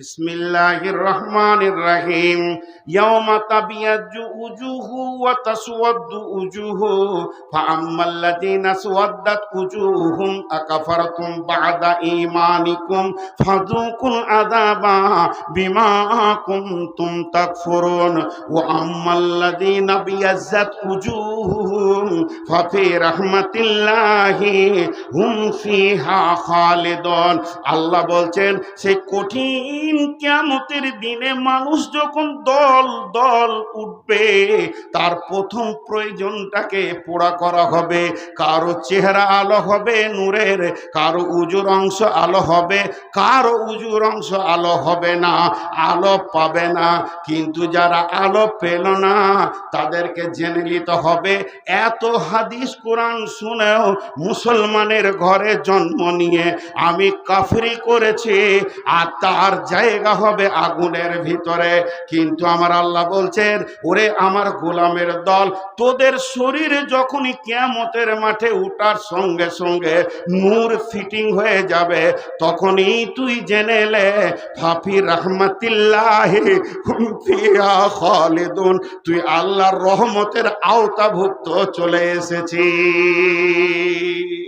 بسم الله الرحمن الرحيم يوم تبيض وجوه وتسود وجوه فأما الذين اسودت وجوههم أكفرتم بعد إيمانكم فذوقوا العذاب بما كنتم تكفرون وأما الذين ابيضت وجوههم ফাফি রহমতিল্লাহি হুম ফিহা খালেদন। আল্লাহ বলছেন, সেই কঠিন কেমতের দিনে মানুষ যখন দল দল উঠবে, তার প্রথম প্রয়োজনটাকে পোড়া করা হবে। কারও চেহারা আলো হবে নূরের, কারও উজুর অংশ আলো হবে, কারও উজুর অংশ আলো হবে না, আলো পাবে না। কিন্তু যারা আলো পেল না, তাদেরকে জেনে নিতে হবে, এত হাদিস কোরআন শুনেও মুসলমানের ঘরে জন্ম নিয়ে আমি কাফরি করেছি, আর তার জায়গা হবে আগুনের ভিতরে। কিন্তু আমার আল্লাহ বলছেন, ওরে আমার গোলামের দল, তোদের শরীরে যখনই কেয়ামতের মাঠে উঠার সঙ্গে সঙ্গে নূর ফিটিং হয়ে যাবে, তখনই তুই জেনে লে ফাফি রহমতিল্লাহ তুই আল্লাহর রহমতের আওতাভুক্ত চলে এসেছিস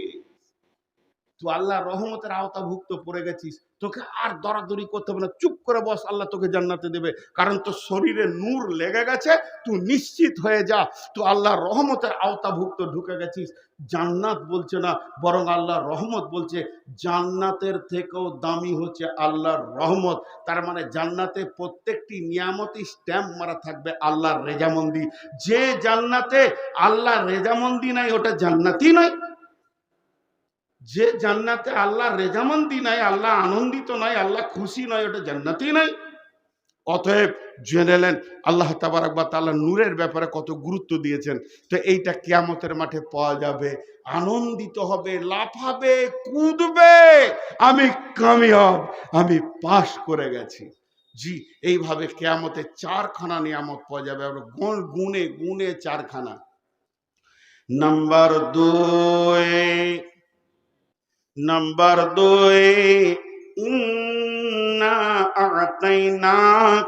তুই আল্লাহ রহমতের আওতাভুক্ত পড়ে গেছিস, তোকে আর দরাদরি করতে হবে না। চুপ করে বস, আল্লাহ তোকে জান্নাতে দেবে। কারণ তোর শরীরে নূর লেগে গেছে, তুই নিশ্চিত হয়ে যা, তুই আল্লাহ রহমতের আওতাভুক্ত ঢুকে গেছিস। জান্নাত বলছে না, বরং আল্লাহর রহমত বলছে, জান্নাতের থেকেও দামি হচ্ছে আল্লাহর রহমত। তার মানে জান্নাতে প্রত্যেকটি নিয়ামতই স্ট্যাম্প মারা থাকবে আল্লাহর রেজামন্দি। যে জান্নাতে আল্লাহর রেজামন্দি নাই, ওটা জান্নাতই নয়। যে জান্নাতে আল্লাহ রেজামন্দি নাই, আল্লাহ আনন্দিত নয় আল্লাহ খুশি নয় ওটা জান্নাতি নাই। অতএব জেনেলেন আল্লাহ তাবারাক বা তাআলা নূরের ব্যাপারে কত গুরুত্ব দিয়েছেন। তো এইটা কিয়ামতের মাঠে পাওয়া যাবে। আনন্দিত হবে, লাফাবে, কুদবে, আমি কামিয়াব, আমি পাশ করে গেছি। জি, এইভাবে কেয়ামতে চারখানা নিয়ামত পাওয়া যাবে। গুনে গুনে চারখানা। নাম্বার দুই নাম্বার দুই ইন্না আতাইনা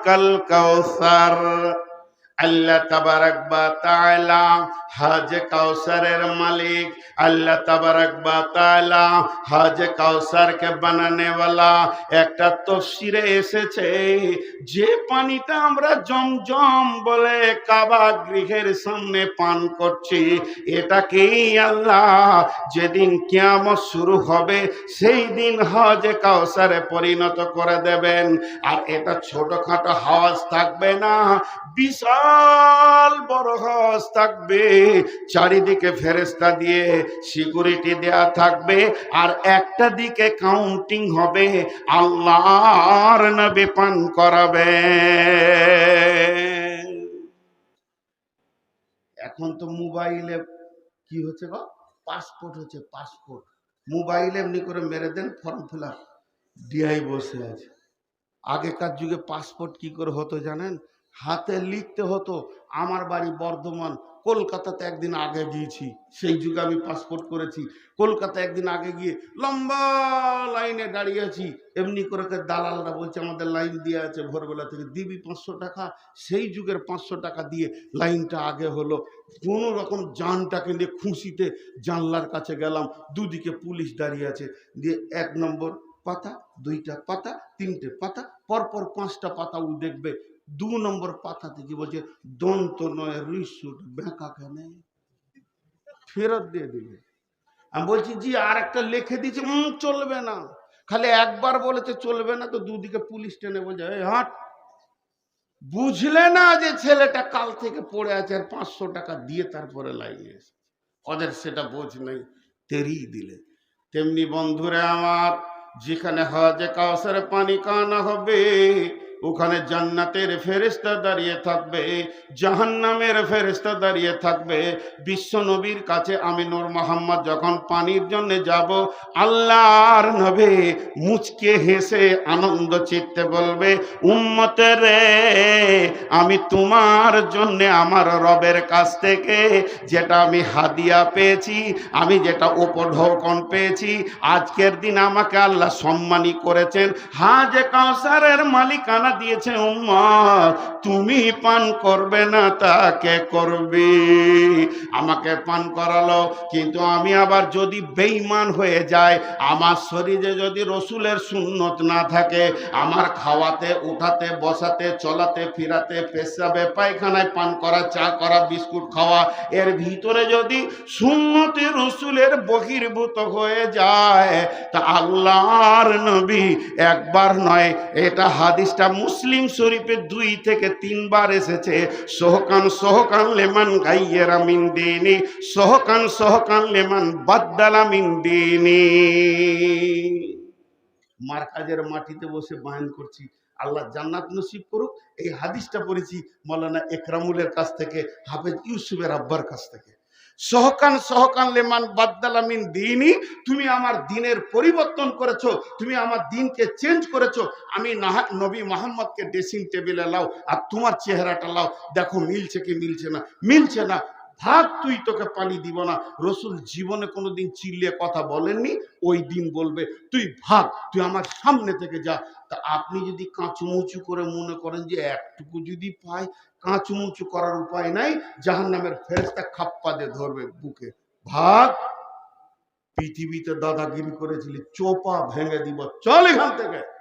কাল কাউসার আল্লাহ তাবারাক বা তাআলা হাজ কাউসারের মালিক। আল্লাহ তাবারাক বা তাআলা হাজ কাউসারকে বানানে वाला একটা তফসিরে এসেছে, যে পানিটা আমরা জমজম বলে কাবা গৃহের সামনে পান করছি, এটাকেই আল্লাহ যেদিন কিয়ামত শুরু হবে, সেই দিন হজে কাউসারে পরিণত করে দেবেন। আর এটা ছোটখাটো হাওয়াজ থাকবে না, বিশাল বড় হাওয়াজ থাকবে। চারিদিকে ফেরেস্তা দিয়ে সিকিউরিটি দেয়া থাকবে আর একটা দিকে কাউন্টিং হবে। আল্লাহর নবী পান করাবে এখন তো মোবাইলে কি হচ্ছে গো? পাসপোর্ট হচ্ছে পাসপোর্ট। মোবাইলে এমনি করে মেরে দেন, ফর্ম ফিল আপ। ডিআই বসে আছে। আগেকার যুগে পাসপোর্ট কি করে হতো জানেন? হাতে লিখতে হতো, আমার বাড়ি বর্ধমান, কলকাতাতে একদিন আগে গিয়েছি, সেই যুগে আমি পাসপোর্ট করেছি কলকাতা একদিন আগে গিয়ে লম্বা লাইনে দাঁড়িয়ে আছি, এমনি করে দালালরা বলছে, আমাদের লাইন দিয়ে আছে ভোরবেলা থেকে, দিবি পাঁচশো টাকা? সেই যুগের পাঁচশো টাকা দিয়ে লাইনটা আগে হলো, কোনো রকম জানটাকে নিয়ে খুশিতে জানলার কাছে গেলাম, দুদিকে পুলিশ দাঁড়িয়ে আছে, দিয়ে এক নম্বর পাতা, দুইটা পাতা, তিনটে পাতা, পরপর পাঁচটা পাতা ও দেখবে দু নম্বর পাতাতে কি বলছে দন্ত নয় রিসুট বেঁকা কেন? ফেরত দিয়ে দিলে। আমি বলছি জি আর একটা লিখে দিয়েছে উম, চলবে না। খালি একবার বলেছে চলবে না তো দুদিকে পুলিশ টেনে বলছে হাট বুঝলে না যে ছেলেটা কাল থেকে পড়ে আছে আর পাঁচশো টাকা দিয়ে তারপরে লাইনে ওদের সেটা বোঝ নেই তেরিয়ে দিলে। তেমনি বন্ধুরে আমার যেখানে হজে কাউসারে পানি কানা হবে ওখানে জান্নাতের ফেরেস্তা দাঁড়িয়ে থাকবে, জাহান্নামের ফেরেস্তা দাঁড়িয়ে থাকবে। বিশ্ব নবীর কাছে আমি নূর মোহাম্মদ যখন পানির জন্য যাব, আল্লাহর নবী মুচকে হেসে আনন্দ চিত্তে বলবে উম্মতে রে, আমি তোমার জন্য আমার রবের কাছ থেকে যেটা আমি হাদিয়া পেয়েছি, আমি যেটা উপঢৌকন পেয়েছি, আজকের দিন আমাকে আল্লাহ সম্মানী করেছেন। হাজে কাউসারের মালিকানা দিয়েছে উম্মত তুমি পান করবে না তাকে করবে? আমাকে পান করালো, কিন্তু আমি আবার যদি বেইমান হয়ে যায় আমার শরীরে যদি রসুলের সুন্নত না থাকে, আমার খাওয়াতে, উঠাতে, বসাতে, চলাতে, ফিরাতে, পেশাবে, পায়খানায় পান করা, চা করা, বিস্কুট খাওয়া, এর ভিতরে যদি সুন্নতি রসুলের বহির্ভূত হয়ে যায়, তা আল্লাহর নবী একবার নয়, এটা হাদিসটা মুসলিম শরীফে দুই থেকে তিনবার এসেছে, সোহকান সোহকান লেমান গাইয়েরা মিন দিনি, সোহকান সোহকান লেমান বাদ্দালা মিন দিনি। মার্কাজের মাটিতে বসে বায়ন করছি, আল্লাহ জান্নাত নসিব করুক, এই হাদিসটা পড়েছি মৌলানা একরামুলের কাছ থেকে, হাফেজ ইউসুফের আব্বার কাছ থেকে। সহকান সহকান লেমান বাদ্দালামিন দিনই, তুমি আমার দিনের পরিবর্তন করেছ, তুমি আমার দিনকে চেঞ্জ করেছ, আমি নবী মোহাম্মদকে ড্রেসিং টেবিলে লাও, আর তোমার চেহারাটা লাও। দেখো মিলছে কি মিলছে না মিলছে না। ভাগ তুই তোকে পানি দিব না। রসুল জীবনে কোনোদিন চিল্লিয়ে কথা বলেননি, ওই দিন বলবে, তুই ভাগ, তুই আমার সামনে থেকে যা। তা আপনি যদি কাঁচুমুচু করে মনে করেন যে একটুকু যদি পাই কাঁচুমুচু করার উপায় নাই জাহান নামের ফেরেস্তা খাপ্পা দিয়ে ধরবে বুকে। ভাগ, পৃথিবীতে দাদাগিরি করেছিলি, চোপা ভেঙে দিব, চল এখান থেকে।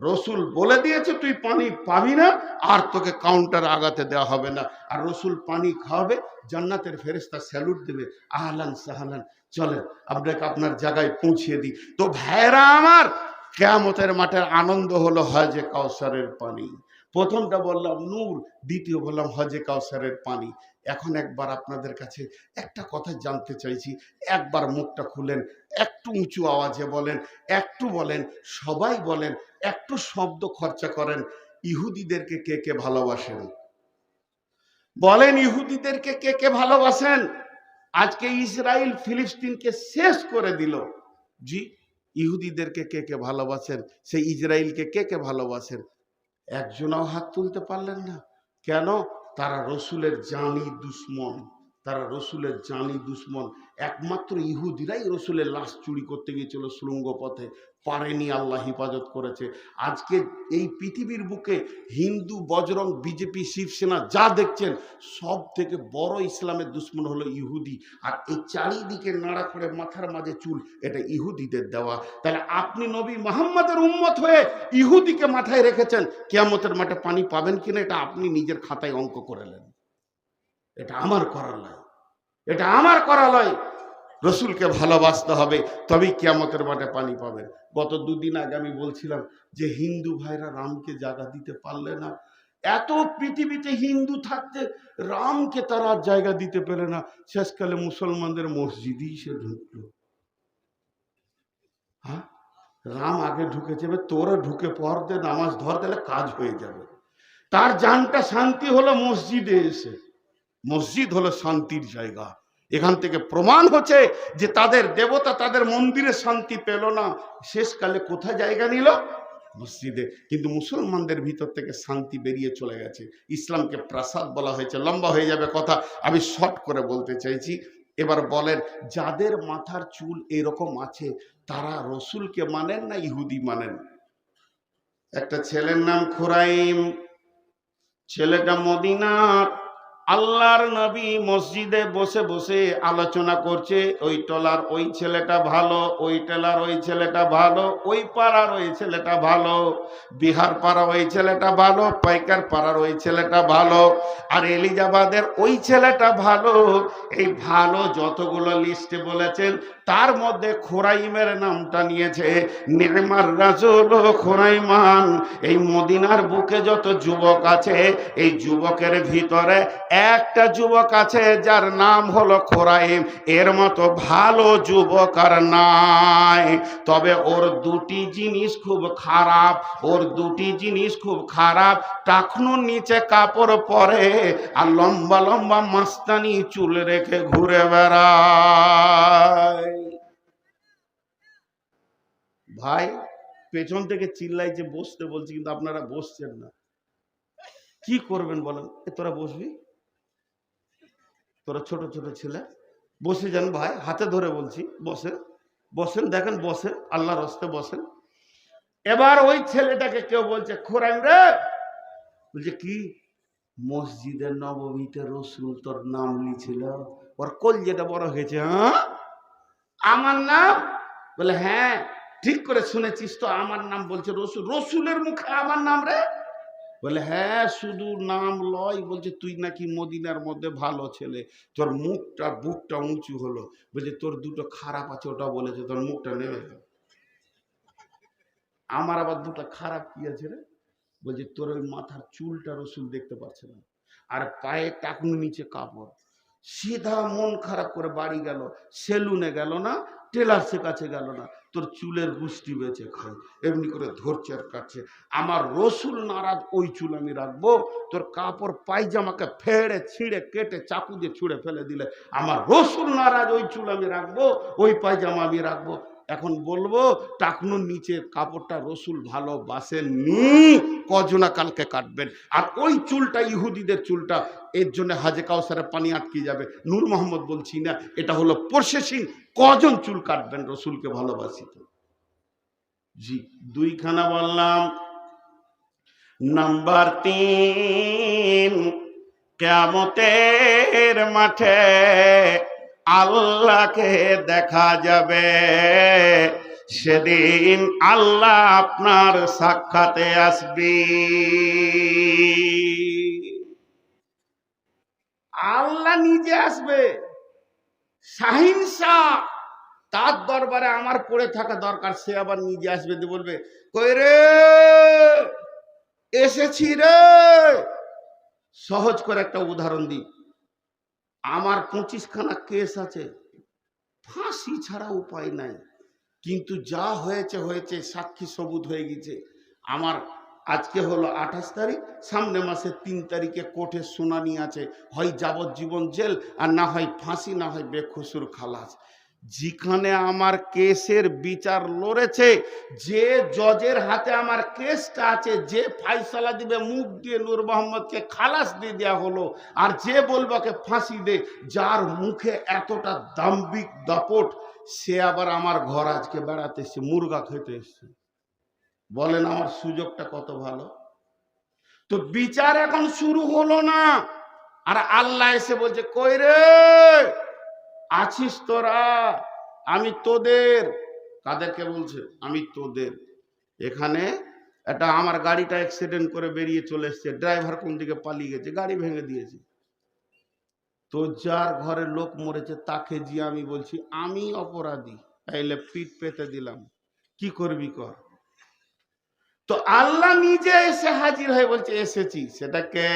রসুল বলে দিয়েছে, তুই পানি পাবি না আর তোকে কাউন্টার আগাতে দেওয়া হবে না। আর রসুল পানি খাওয়াবে, জান্নাতের ফেরেস্তা স্যালুট দেবে, আহলান সাহালান, চলেন, আপনাকে আপনার জায়গায় পৌঁছিয়ে দিই। তো ভাইরা আমার, কেয়ামতের মাঠের আনন্দ হলো হজে কাউসারের পানি। প্রথমটা বললাম নূর, দ্বিতীয় বললাম হজে কাউসারের পানি। এখন একবার আপনাদের কাছে একটা কথা জানতে চাইছি। একবার মুখটা খুলেন, একটু উঁচু আওয়াজে বলেন, একটু বলেন, সবাই বলেন, একটু শব্দ খরচা করেন। ইহুদিদেরকে কে কে ভালোবাসেন? বলেন, ইহুদিদেরকে কে কে ভালোবাসেন? আজকে ইসরায়েল ফিলিস্তিনকে শেষ করে দিল। জি, ইহুদিদেরকে কে কে ভালোবাসেন? সেই ইসরায়েলকে কে কে ভালোবাসেন? একজনও হাত তুলতে পারলেন না। কেন? তারা রসুলের জানি দুশ্মন। তারা রসুলের জানি দুশ্মন। একমাত্র ইহুদিরাই রসুলের লাশ চুরি করতে গিয়েছিল সুরঙ্গ পথে। পারেনি আল্লাহ হেফাজত করেছে। আজকে এই পৃথিবীর বুকে হিন্দু, বজরং, বিজেপি, শিবসেনা যা দেখছেন, সব থেকে বড় ইসলামের দুশ্মন হলো ইহুদি। আর এই চারিদিকে নাড়া করে মাথার মাঝে চুল, এটা ইহুদিদের দেওয়া। তাহলে আপনি নবী মোহাম্মদের উম্মত হয়ে ইহুদিকে মাথায় রেখেছেন, কেয়ামতের মাঠে পানি পাবেন কিনা, এটা আপনি নিজের খাতায় অঙ্ক করে নেন। এটা আমার করার নয় এটা আমার করা নয় রসুলকে ভালোবাসতে হবে, তবেই কিয়ামতের মাঠে পানি পাবেন। গত দুদিন আগে আমি বলছিলাম যে হিন্দু ভাইরা রামকে জায়গা দিতে পারলে না। এত পৃথিবীতে হিন্দু থাকতে রামকে তারা জায়গা দিতে পেরে না। শেষকালে মুসলমানদের মসজিদই সে ঢুকলো। হ্যাঁ? রাম আগে ঢুকেছে, এবার তোরা ঢুকে পর দে নামাজ ধর, তাহলে কাজ হয়ে যাবে। তার জানটা শান্তি হলো মসজিদে এসে। মসজিদ হলো শান্তির জায়গা। এখান থেকে প্রমাণ হচ্ছে যে তাদের দেবতা তাদের মন্দিরে শান্তি পেল না। শেষকালে কোথায় জায়গা নিল? মসজিদে। কিন্তু মুসলমানদের ভিতর থেকে শান্তি বেরিয়ে চলে গেছে। ইসলামকে প্রাসাদ বলা হয়েছে। লম্বা হয়ে যাবে কথা। আমি শর্ট করে বলতে চাইছি, এবার বলেন, যাদের মাথার চুল এরকম আছে, তারা রসুলকে মানেন না ইহুদি মানেন? একটা ছেলের নাম খোরাইম, ছেলেটা মদিনার। আল্লাহর নবী মসজিদে বসে বসে আলোচনা করছে, ওই টলার ওই ছেলেটা ভালো, ওই টেলার ওই ছেলেটা ভালো, ওই পাড়ার ওই ছেলেটা ভালো, বিহার পাড়া ওই ছেলেটা ভালো, পাইকার পাড়ার ওই ছেলেটা ভালো, আর এলিজাবাদের ওই ছেলেটা ভালো। এই ভালো যতগুলো লিস্টে বলেছেন তার মধ্যে খোরাইমের নামটা নিয়েছে, নেমার রাজল খোরাইমান, এই মদিনার বুকে যত যুবক আছে, এই যুবকের ভিতরে একটা যুবক আছে যার নাম হলো খোরাইম। এর মতো ভালো যুবক আর নাই। তবে ওর দুটি জিনিস খুব খারাপ, ওর দুটি জিনিস খুব খারাপ। টাকনুর নিচে কাপড় পরে আর লম্বা লম্বা মাস্তানি চুল রেখে ঘুরে বেড়ায়। ভাই পেছন থেকে চিল্লাই যে বসতে বলছি, কিন্তু আপনারা বসছেন না। কি করবেন বলেন? তোরা বসবি? তোরা ছোট ছোট ছেলে। বসে যান ভাই, হাতে ধরে বলছি, বসেন। বসেন, দেখেন, বসেন, আল্লাহর হস্তে বসেন। এবার ওই ছেলেটাকে কেউ বলছে খোরাইম রে! বলছে, কি? মসজিদের নবমীতে রসুল তোর নাম লিছিল? ওর কল যেটা বড় হয়েছে হ্যাঁ? আমার নাম? বলে হ্যাঁ। ঠিক করে শুনেছিস তো, আমার নাম বলছে রসুল। রসুলের মুখে আমার নাম রে? বলে হ্যাঁ শুধু নাম লয়, বলছে, তুই নাকি মদিনার মধ্যে ভালো ছেলে। তোর মুখটা, বুকটা উঁচু হলো। বলছে, তোর দুটো খারাপ আছে, ওটা বলেছে, তোর মুখটা নেমে গেল। আমার আবার দুটো খারাপ কি আছে রে? বলছে, তোর ওই মাথার চুলটা রসুল দেখতে পাচ্ছে না। আর পায়ে টাকুন নিচে কাপড়। সিধা মন খারাপ করে বাড়ি গেল, সেলুনে গেল না, টেলার্সের কাছে গেল না। তোর চুলের গুষ্টি বেঁচে খায়, এমনি করে ধরছে আর কাটছে। আমার রসুল নারাজ, ওই চুল আমি রাখব। তোর কাপড় পায়জামাকে ফেড়ে ছিঁড়ে কেটে চাকু দিয়ে ছুঁড়ে ফেলে দিলে। আমার রসুল নারাজ, ওই চুল আমি রাখব, ওই পায়জামা আমি রাখব। এখন বলব, টাকনুর নিচে কাপড়টা রসুল ভালো ভালোবাসেননি। কজনা কালকে কাটবেন। আর ওই চুলটা, ইহুদিদের চুলটা, এর জন্য হাজে কাউসারে পানি আটকে যাবে। নূর মোহাম্মদ বলছি না, এটা হলো প্রসেসিং কজন চুল কাটবেন রসুলকে ভালোবাসি তো। জি, দুইখানা বললাম। নাম্বার তিন কেমতের মাঠে আল্লাহকে দেখা যাবে। সেদিন আল্লাহ আপনার সাক্ষাতে আসবি। আল্লাহ নিজে আসবে। শাহিন শাহ, তার দরবারে আমার পড়ে থাকা দরকার, সে আবার নিজে আসবে দিয়ে বলবে, কই রে? এসেছি রে? সহজ করে একটা উদাহরণ দিই। আমার পঁচিশখানা কেস আছে। ফাঁসি ছাড়া উপায় নাই। কিন্তু যা হয়েছে হয়েছে, সাক্ষী সবুত হয়ে গেছে। আমার আজকে হলো আঠাশ তারিখ, সামনে মাসের তিন তারিখে কোর্টের শুনানি আছে। হয় যাবজ্জীবন জেল আর না হয় ফাঁসি, না হয় বেখসুর খালাস। যেখানে আমার কেসের বিচার লড়েছে, যে জজের হাতে আমার কেসটা আছে, যে ফাইসালা দিবে, মুখ দিয়ে নূর মোহাম্মদকে খালাস দিয়ে দেওয়া হলো, আর যে বলবাকে ফাঁসি দে যার মুখে এতটা দাম্বিক দাপট সে আবার আমার ঘর আজকে বেড়াতে এসছে, মুরগা খেতে এসছে। বলেন আমার সুযোগটা কত ভালো? তো বিচার এখন শুরু হলো না। আর আল্লাহ এসে বলছে, কই রে? আছিস তোরা? আমি তোদের। কাদেরকে বলছে, আমি তোদের। এখানে এটা আমার গাড়িটা অ্যাক্সিডেন্ট করে বেরিয়ে চলে এসছে। ড্রাইভার কোন দিকে পালিয়ে গেছে? গাড়ি ভেঙে দিয়েছে। তো যার ঘরে লোক মরেছে, তাকে যে আমি বলছি, আমি অপরাধী। তাইলে পিঠ পেতে দিলাম। কি করবি কর? তো আল্লাহ নিজে এসে হাজির হয়ে বলছে, এসেছি। সেটাকে